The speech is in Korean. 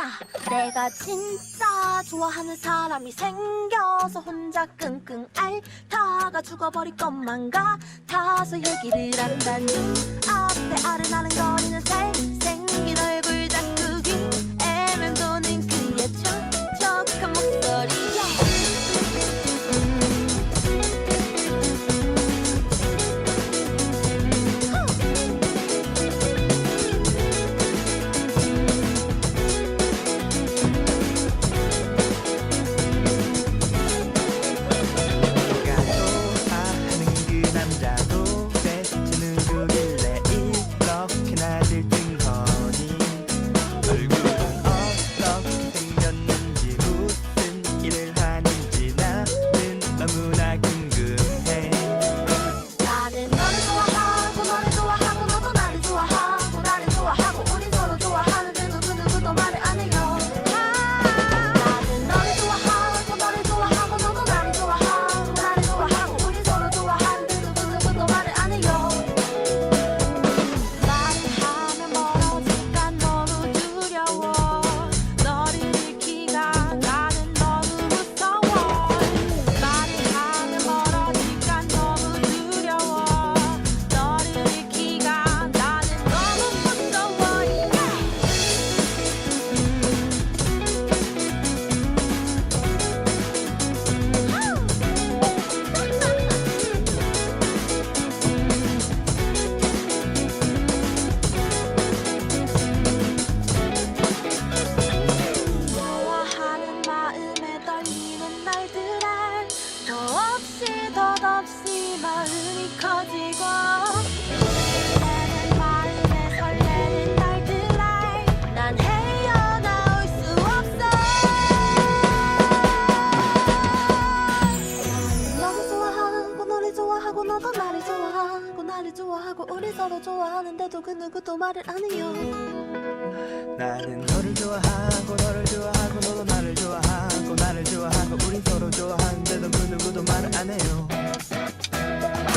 아냐 내가 진짜 좋아하는 사람이 생겨서 혼자 끙끙 앓다가 죽어버릴 것만 같아서 얘기를 한다는 앞에 아른아른거리는 잘생긴 얼굴 마음이 커지고 좋아하고 너도 나를 좋아하고 나를 좋아하고 우리 서로 좋아하는데도 그 누구도 말을 안 해요. 나는 너를 좋아하고 너를 좋아하고 너도 나를 좋아하고 나를 좋아하고 우린 서로 좋아하는데도 그 누구도 말을 안 해요